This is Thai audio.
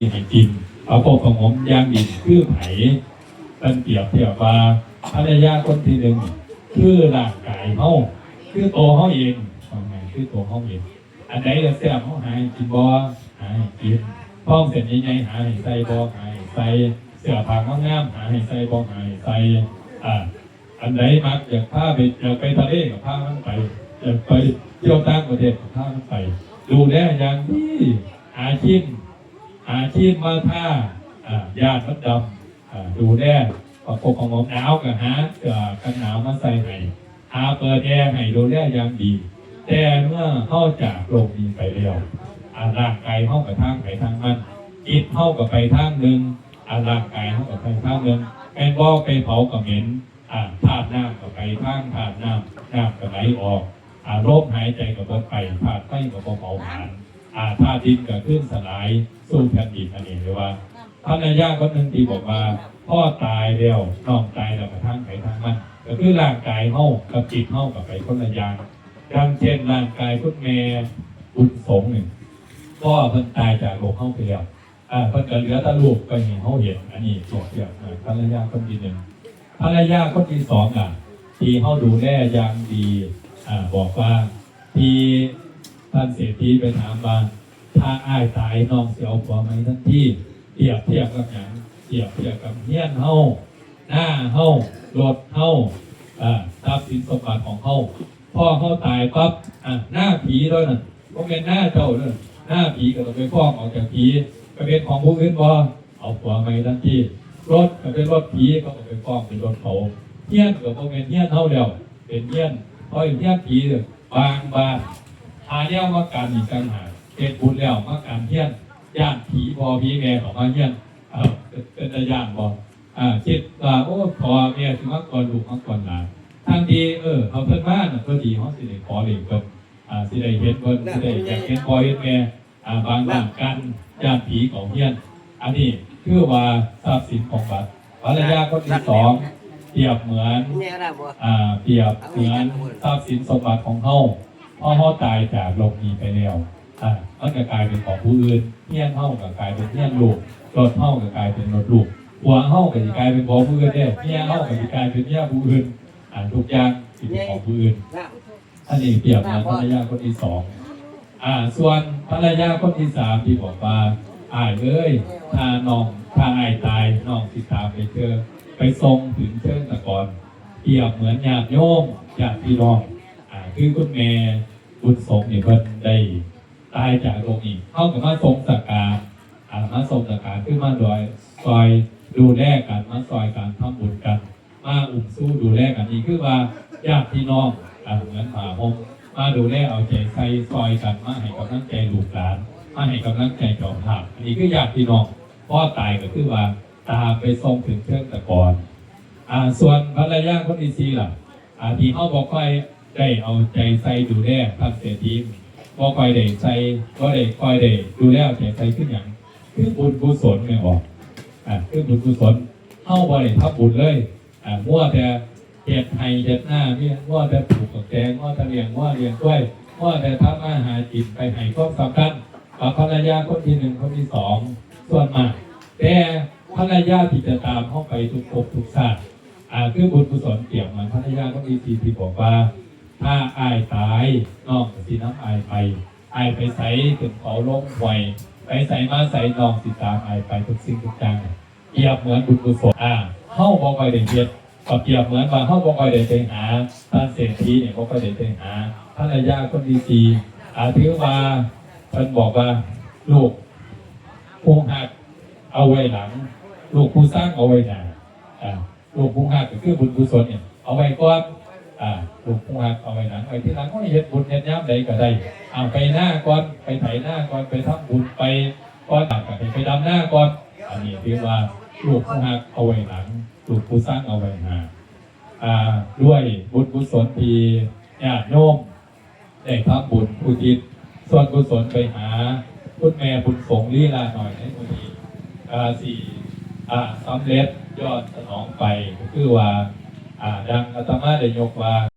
ให้กินเอาพวกของผมย่างดินคือไผ่เป็นเปียบเทียบว่าภรรยาคนที่หนึ่งคือร่างกายเขาคือตัวเขาเองว่าไงคือตัวเขาเองอันไหนจะแซ่บเขาหาให้กินบ่หาให้กินพ้องเสร็จใหญ่หาให้ใส่บ่หาให้ใส่เสื้อผ้างามหาให้ใส่บ่หาให้ใส่อ่าอันไหนมักอยากพาไปอยากไปทะเลกับพามันไปอยากไปเที่ยวต่างประเทศกับพามันไป ดูแลอย่างที่อาชีพ อาชีพมาท่าอ่าญาติมัดดำอ่าดูแลประกบของผมหนาวกับฮะกิดกันหนาวมาใส่ให้หาเปิดแอร์ให้ดูแลอย่างดี แต่เมื่อเข้าจากโลกนี้ไปแล้วอาร่างกายเข้ากับทางไปทางมันจิตเข้ากับไปทางหนึ่งอาร่างกายเข้ากับไปทางหนึ่งแม่นบ่ไปเผากับเหม็นอ่าธาตุน้ำกับไปข้างธาตุน้ำน้ำกับไหลออกอ่าลมหายใจกับบิดไปธาตุไฟกับเผาผลาญ อาธาตุดินกับขึ้นสลายสู้แผ่นดินอันนี้เลยว่าภรรยาคนหนึ่งที่บอกว่าพ่อตายแล้วน้องตายแล้วกับทางไปทางมันก็คือร่างกายเฮากับจิตเฮากับไปคนละอย่างดังเช่นร่างกายคุณแม่บุญสงหนึ่งพ่อเพิ่นตายจากโลกเฮาไปแล้วอ่าเพิ่นก็เหลือแต่ลูกก็เห็นเฮาเห็นอันนี้ตัวเทียบอ่าภรรยาคนที่หนึ่งภรรยาคนที่สองอะที่เขาดูแลอย่างดีอ่าบอกว่าที่ ท่านเศรษฐีไปถามว่าถ้าอ้ายตายน้องเสียวผัวไหมทันทีเปรียบเทียบกับอย่างเปรียบเทียบกับเฮี้ยนเฮาหน้าเฮารถเฮาอ่าทรัพย์สินสมบัติของเฮาพ่อเขาตายปั๊บอะหน้าผีด้วยน่ะก็เป็นหน้าเจ้าด้วยหน้าผีก็ต้องไปฟ้องออกจากผีก็เป็นของผู้อื่นบ่เอาผัวไหมทันทีรถก็เป็นรถผีก็เอาไปฟ้องเป็นรถเขาเฮี้ยนก็เป็นเฮี้ยนเท่าเดียวเป็นเฮี้ยนเพราะเฮี้ยนผีเนี่ยบางบาน หาเนี่ยมาการอีกกันหาเป็นบุญแล้วมาการเฮี้ยนย่านผีพอผีแม่ของมาเฮี้ยนเออเป็นเป็นตาย่านบ่อ่าคิดว่าโอ้พอแม่ถึงมาก่อนลูกมาก่อนหลานทางดีเออเขาเพิ่นมาน่ะก็ดีเฮาสิได้ขอเลี้ยงเพิ่นอ่าสิได้เฮ็ดเพิ่นสิได้อยากเฮ็ดพ่อเฮ็ดแม่อ่าบางบ้านกันย่านผีของเฮี้ยน อันนี้คือว่าทรัพย์สินของบัตรภรรยาคนที่สองเปรียบเหมือนเนี่ยนะบ่อ่าเปรียบเหมือนทรัพย์สินสมบัติของเขา พอเขาตายจากโลกนี้ไปแล้วอ่ามันก็กลายเป็นของผู้อื่นเฮี้ยนเท่ากับกลายเป็นเฮี้ยนลูกรถเท่ากับกลายเป็นรถลูกหัวเท่ากับกลายเป็นของผู้อื่นเนี่ยเฮี้ยงเท่ากับกลายเป็นเฮี้ยงผู้อื่นอ่านทุกอย่างเป็นของผู้อื่นอันนี้เปรียบเหมือนภรรยาคนที่สองอ่า ส่วนภรรยาคนที่สามที่บอกว่าอ้ายเอ้ยถ้าน้องถ้าอ้ายตายน้องสิดตามไปเจอไปทรงถึงเชิงตะกอนเปรียบเหมือนญาติโยมญาติพี่น้อง คือคุณแม่บุญสงเนี่ยเพิ่นได้ตายจากโลกนี้เข้ากับมาทรงสักการอ่ามาทรงสักการคือมาโดยซอยดูแลกันมาซอยการทำบุญกัน มาอุ้มสู้ดูแลกันนี่คือว่าญาติพี่น้องอ่าเหมือนหมาพงมาดูแลเอาใจใส่ซอยกันมาให้กำลังใจลูกหลานมาให้กำลังใจเจ้าภาพอันนี้คือญาติพี่น้องพ่อตายก็คือว่าตาไปส่งถึงเชิงตะกอนอ่าส่วนภรรยาคนที่สี่ล่ะอ่าที่เขาบอกค่อย ได้เอาใจใส่ดูแลท่านเสียทีมบ่ค่อยได้ใส่ก็ได้คอยได้ดูแลเอาใจใส่ขึ้นอย่างคือบุญกุศลไม่ออกอ่าคือบุญกุศลเข้าบริทับบุญเลยอ่ามั่วแต่เจ็ดไห้เจ็ดหน้าเนี่ยมั่วแต่ปลูกกับแกงมั่วแต่เลี้ยงมั่วเลี้ยงกล้วยมั่วแต่ทำอาหารจิตไปให้ก็สำคัญกับภรรยาคนที่หนึ่งคนที่สองส่วนมากแต่ภรรยาที่จะตามเข้าไปทุกภพทุกชาติอ่าคือบุญกุศลเกี่ยวมันภรรยาคนที่สี่ที่บอกว่า ถ้าอายตายน้องสิน้ำอายไปอายไปใส่ถึงเขาลงไวไปใส่มาใส่น้องสิตามอายไปทุกสิ่งทุกอย่างเปรียบเหมือนบุญกุศลอ่าเข้าบอกไปเด็เฮ็ดก็เปรียบเหมือนว่าเข้าบอกไปเด็ไปหาท่านเศรษฐีเนี่ยบอกไปเด็ไปหาภรรยาคนดีดีอาถือว่าเพิ่นบอกว่าลูกผู้หักเอาไว้หลัง ลูกผู้สร้างเอาไว้หนาอ่าลูกผู้หักก็คือบุญกุศลเนี่ยเอาไว้ก่อน อ่าลูกผู้หักเอาไว้หลังไว้ที่หลังก็เฮ็ดบุญเฮ็ดย้ำใดก็ได้เอาไปหน้าก่อนไปไถหน้าก่อนไปทำบุญไปก่อนก็ไปดำหน้าก่อนอันนี้ถือว่าลูกผู้หักเอาไว้หลังลูกผู้สร้างเอาไว้หน้าอ่าด้วยบุญกุศลทีญาติโยมได้ทำบุญอุทิศส่วนกุศลไปหาคุณแม่บุญสงลีลาหน่อยในวันนี้อ่าสี่อ่าสำเร็จยอดสนองไปก็คือว่า ดังอาตมาได้ยกว่า